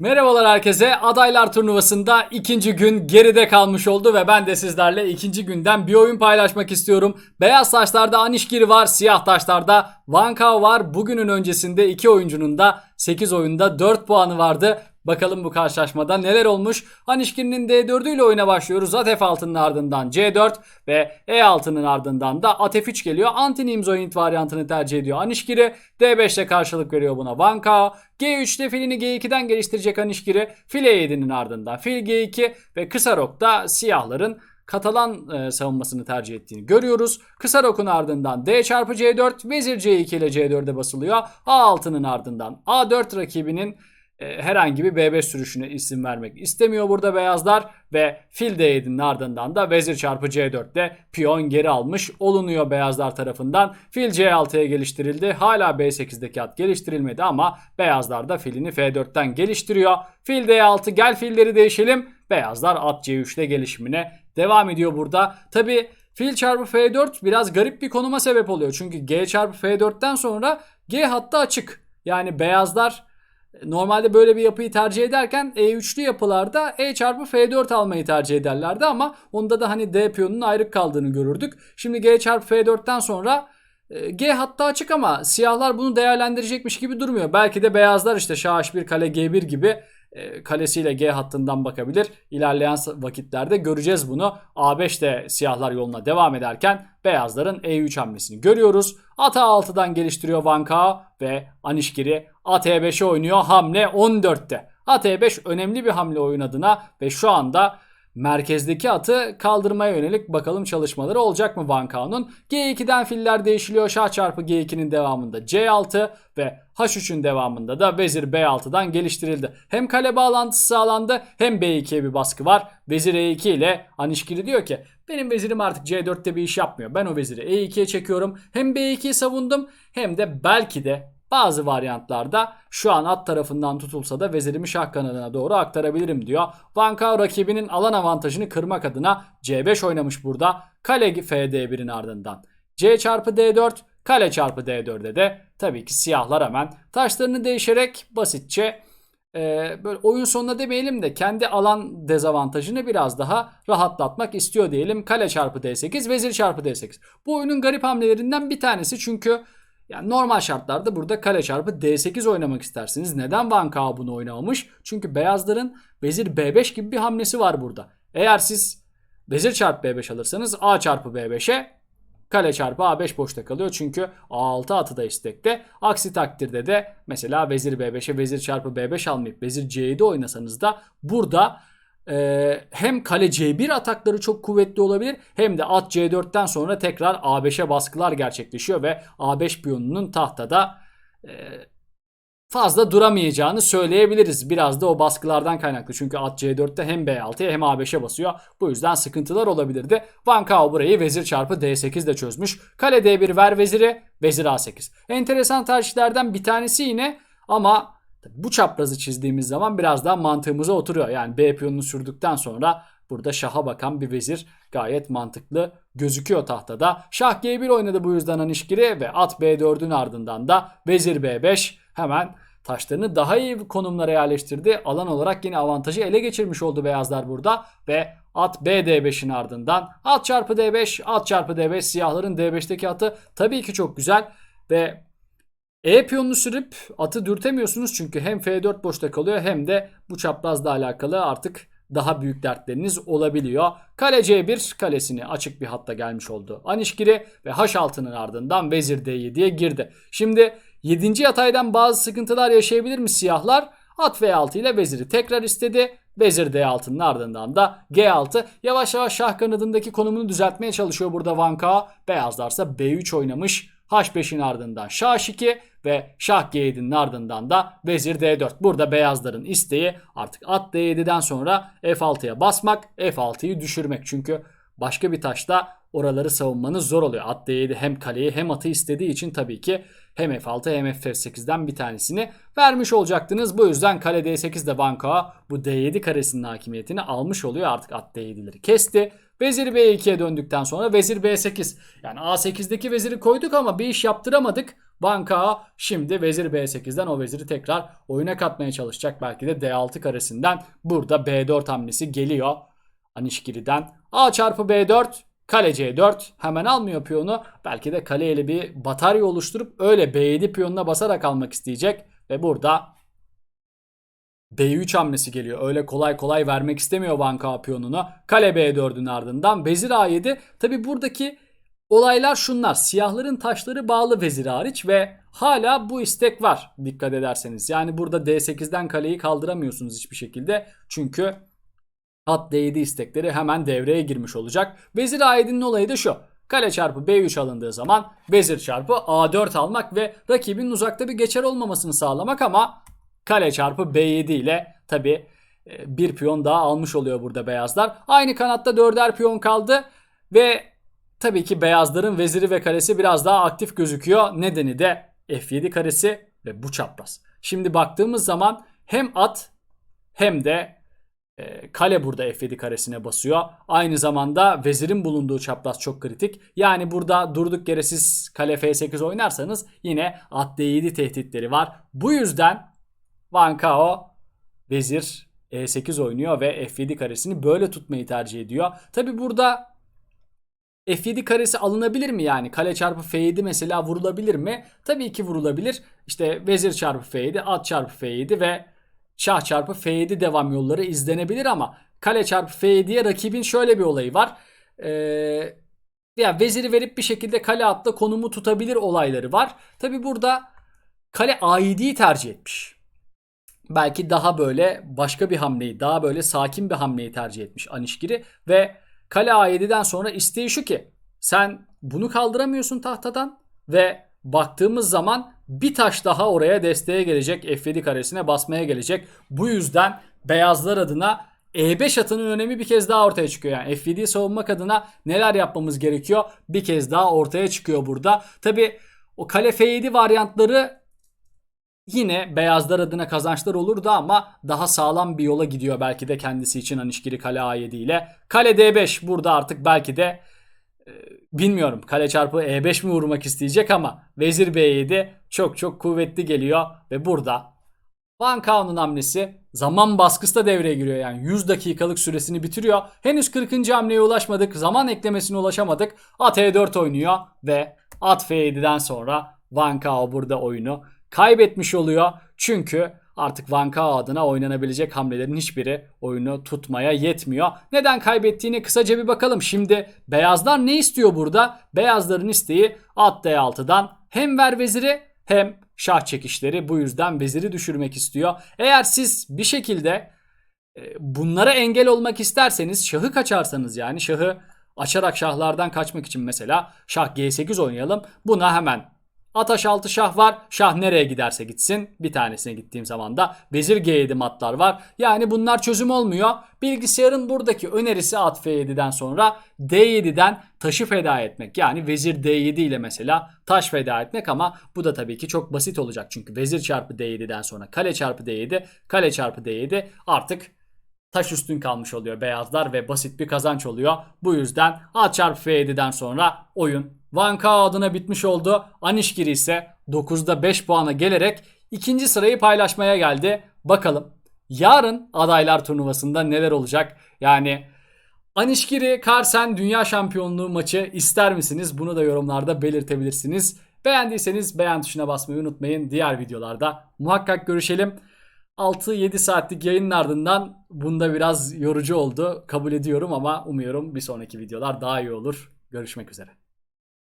Merhabalar herkese. Adaylar turnuvasında ikinci gün geride kalmış oldu ve ben de sizlerle ikinci günden bir oyun paylaşmak istiyorum. Beyaz taşlarda Anişgiri var, siyah taşlarda Vankao var. Bugünün öncesinde iki oyuncunun da 8 oyunda 4 puanı vardı. Bakalım bu karşılaşmada neler olmuş. Anişkir'in D4 ile oyuna başlıyoruz. At F6'nın ardından C4 ve E6'nın ardından da At F3 geliyor. Anti-Nimzoid varyantını tercih ediyor Anişkir'i. D5'te karşılık veriyor buna Vankao. G3'te filini G2'den geliştirecek Anişkir'i. Fil E7'nin ardından fil G2 ve kısa rokta siyahların Katalan e, savunmasını tercih ettiğini görüyoruz. Kısa rokun ardından D çarpı C4, vezir C2 ile C4'e basılıyor. A6'nın ardından A4 rakibinin e, herhangi bir B5 sürüşüne isim vermek istemiyor burada beyazlar ve fil D7'nin ardından da vezir çarpı C4'te piyon geri almış olunuyor beyazlar tarafından. Fil C6'ya geliştirildi. Hala B8'deki at geliştirilmedi ama beyazlar da filini F4'ten geliştiriyor. Fil D6 gel filleri değişelim. Beyazlar at C3'te gelişimine devam ediyor burada. Tabi fil çarpı F4 biraz garip bir konuma sebep oluyor. Çünkü G çarpı F4'ten sonra G hattı açık. Yani beyazlar Normalde böyle bir yapıyı tercih ederken E3'lü yapılarda E çarpı F4 almayı tercih ederlerdi ama onda da hani D piyonunun ayrık kaldığını görürdük. Şimdi G çarpı F4'ten sonra e, G hatta açık ama siyahlar bunu değerlendirecekmiş gibi durmuyor. Belki de beyazlar işte Şah H1 kale G1 gibi e, kalesiyle G hattından bakabilir. İlerleyen vakitlerde göreceğiz bunu. A5'te siyahlar yoluna devam ederken beyazların E3 hamlesini görüyoruz. At A6'dan geliştiriyor Vanka ve Anişkiri At E5'e oynuyor hamle 14'te. At E5 önemli bir hamle oyun adına ve şu anda merkezdeki atı kaldırmaya yönelik bakalım çalışmaları olacak mı Vankao'nun? G2'den filler değişiliyor. Şah çarpı G2'nin devamında C6 ve H3'ün devamında da vezir B6'dan geliştirildi. Hem kale bağlantısı sağlandı hem B2'ye bir baskı var. Vezir E2 ile Anişkili diyor ki benim vezirim artık C4'te bir iş yapmıyor. Ben o veziri E2'ye çekiyorum. Hem B2'yi savundum hem de belki de bazı varyantlarda şu an at tarafından tutulsa da vezirimi şah kanadına doğru aktarabilirim diyor. Van Kao rakibinin alan avantajını kırmak adına C5 oynamış burada. Kale FD1'in ardından. C çarpı D4, kale çarpı D4'e de tabii ki siyahlar hemen taşlarını değişerek basitçe e, böyle oyun sonuna demeyelim de kendi alan dezavantajını biraz daha rahatlatmak istiyor diyelim. Kale çarpı D8, vezir çarpı D8. Bu oyunun garip hamlelerinden bir tanesi çünkü yani normal şartlarda burada kale çarpı D8 oynamak istersiniz. Neden Van Kao bunu oynamamış? Çünkü beyazların vezir B5 gibi bir hamlesi var burada. Eğer siz vezir çarpı B5 alırsanız A çarpı B5'e kale çarpı A5 boşta kalıyor. Çünkü A6 atı da istekte. Aksi takdirde de mesela vezir B5'e vezir çarpı B5 almayıp vezir C7 oynasanız da burada ee, hem kale C1 atakları çok kuvvetli olabilir hem de at C4'ten sonra tekrar A5'e baskılar gerçekleşiyor ve A5 piyonunun tahtada e, fazla duramayacağını söyleyebiliriz. Biraz da o baskılardan kaynaklı. Çünkü at C4'te hem B6'ya hem A5'e basıyor. Bu yüzden sıkıntılar olabilirdi. Van Kao burayı vezir çarpı D8 de çözmüş. Kale D1 ver veziri, vezir A8. Enteresan tercihlerden bir tanesi yine ama bu çaprazı çizdiğimiz zaman biraz daha mantığımıza oturuyor. Yani B piyonunu sürdükten sonra burada şaha bakan bir vezir gayet mantıklı gözüküyor tahtada. Şah G1 oynadı bu yüzden Anişkiri ve at B4'ün ardından da vezir B5 hemen taşlarını daha iyi konumlara yerleştirdi. Alan olarak yine avantajı ele geçirmiş oldu beyazlar burada ve at B D5'in ardından at çarpı D5 at çarpı D5 siyahların D5'teki atı tabii ki çok güzel ve e piyonunu sürüp atı dürtemiyorsunuz çünkü hem F4 boşta kalıyor hem de bu çaprazla alakalı artık daha büyük dertleriniz olabiliyor. Kale C1 kalesini açık bir hatta gelmiş oldu. Anişkiri ve H6'nın ardından Vezir D7'ye girdi. Şimdi 7. yataydan bazı sıkıntılar yaşayabilir mi siyahlar? At V6 ile veziri tekrar istedi. Vezir D6'nın ardından da G6 yavaş yavaş şah kanadındaki konumunu düzeltmeye çalışıyor burada Vanka. Beyazlarsa B3 oynamış. H5'in ardından Şah 2 ve Şah G7'nin ardından da Vezir D4. Burada beyazların isteği artık at D7'den sonra F6'ya basmak, F6'yı düşürmek. Çünkü başka bir taşta oraları savunmanız zor oluyor. At D7 hem kaleyi hem atı istediği için tabii ki hem F6 hem F8'den bir tanesini vermiş olacaktınız. Bu yüzden kale D8'de banka bu D7 karesinin hakimiyetini almış oluyor. Artık at D7'leri kesti. Vezir B2'ye döndükten sonra vezir B8. Yani A8'deki veziri koyduk ama bir iş yaptıramadık. Banka şimdi vezir B8'den o veziri tekrar oyuna katmaya çalışacak. Belki de D6 karesinden burada B4 hamlesi geliyor. Anişkiri'den. A çarpı B4 Kale C4 hemen almıyor piyonu. Belki de kale ile bir batarya oluşturup öyle B7 piyonuna basarak almak isteyecek. Ve burada B3 hamlesi geliyor. Öyle kolay kolay vermek istemiyor banka piyonunu. Kale B4'ün ardından vezir A7. Tabi buradaki olaylar şunlar. Siyahların taşları bağlı vezir hariç ve hala bu istek var dikkat ederseniz. Yani burada D8'den kaleyi kaldıramıyorsunuz hiçbir şekilde. Çünkü at D7 istekleri hemen devreye girmiş olacak. Vezir A7'nin olayı da şu. Kale çarpı B3 alındığı zaman vezir çarpı A4 almak ve rakibin uzakta bir geçer olmamasını sağlamak ama kale çarpı B7 ile tabi bir piyon daha almış oluyor burada beyazlar. Aynı kanatta dörder piyon kaldı ve tabii ki beyazların veziri ve kalesi biraz daha aktif gözüküyor. Nedeni de F7 karesi ve bu çapraz. Şimdi baktığımız zaman hem at hem de e, kale burada F7 karesine basıyor. Aynı zamanda vezirin bulunduğu çapraz çok kritik. Yani burada durduk yere siz kale F8 oynarsanız yine at D7 tehditleri var. Bu yüzden Van Kao vezir E8 oynuyor ve F7 karesini böyle tutmayı tercih ediyor. Tabi burada F7 karesi alınabilir mi yani? Kale çarpı F7 mesela vurulabilir mi? Tabii ki vurulabilir. İşte vezir çarpı F7, at çarpı F7 ve şah çarpı F7 devam yolları izlenebilir ama kale çarpı F7'ye rakibin şöyle bir olayı var. Ee, ya veziri verip bir şekilde kale atla konumu tutabilir olayları var. Tabi burada kale A7'yi tercih etmiş. Belki daha böyle başka bir hamleyi, daha böyle sakin bir hamleyi tercih etmiş Anişgiri ve kale A7'den sonra isteği şu ki sen bunu kaldıramıyorsun tahtadan ve baktığımız zaman bir taş daha oraya desteğe gelecek. F7 karesine basmaya gelecek. Bu yüzden beyazlar adına E5 atının önemi bir kez daha ortaya çıkıyor. Yani F7'yi savunmak adına neler yapmamız gerekiyor? Bir kez daha ortaya çıkıyor burada. Tabi o kale F7 varyantları yine beyazlar adına kazançlar olurdu ama daha sağlam bir yola gidiyor belki de kendisi için Anişkiri kale A7 ile. Kale D5 burada artık belki de e, bilmiyorum kale çarpı E5 mi vurmak isteyecek ama vezir B7 çok çok kuvvetli geliyor ve burada Van Kao'nun hamlesi zaman baskısı da devreye giriyor yani 100 dakikalık süresini bitiriyor. Henüz 40. hamleye ulaşmadık. Zaman eklemesine ulaşamadık. At E4 oynuyor ve at F7'den sonra Van Kao burada oyunu kaybetmiş oluyor. Çünkü artık Van Kao adına oynanabilecek hamlelerin hiçbiri oyunu tutmaya yetmiyor. Neden kaybettiğini kısaca bir bakalım. Şimdi beyazlar ne istiyor burada? Beyazların isteği at D6'dan hem ver veziri hem şah çekişleri. Bu yüzden veziri düşürmek istiyor. Eğer siz bir şekilde e, bunlara engel olmak isterseniz şahı kaçarsanız yani şahı açarak şahlardan kaçmak için mesela şah G8 oynayalım. Buna hemen At H6 şah var. Şah nereye giderse gitsin. Bir tanesine gittiğim zaman da vezir G7 matlar var. Yani bunlar çözüm olmuyor. Bilgisayarın buradaki önerisi at F7'den sonra D7'den taşı feda etmek. Yani vezir D7 ile mesela taş feda etmek ama bu da tabii ki çok basit olacak. Çünkü vezir çarpı D7'den sonra kale çarpı D7, kale çarpı D7 artık taş üstün kalmış oluyor beyazlar ve basit bir kazanç oluyor. Bu yüzden at çarpı F7'den sonra oyun Van Kao adına bitmiş oldu. Anişkiri ise 9'da 5 puana gelerek ikinci sırayı paylaşmaya geldi. Bakalım yarın adaylar turnuvasında neler olacak? Yani Anişkiri Karsen Dünya Şampiyonluğu maçı ister misiniz? Bunu da yorumlarda belirtebilirsiniz. Beğendiyseniz beğen tuşuna basmayı unutmayın. Diğer videolarda muhakkak görüşelim. 6-7 saatlik yayının ardından bunda biraz yorucu oldu. Kabul ediyorum ama umuyorum bir sonraki videolar daha iyi olur. Görüşmek üzere.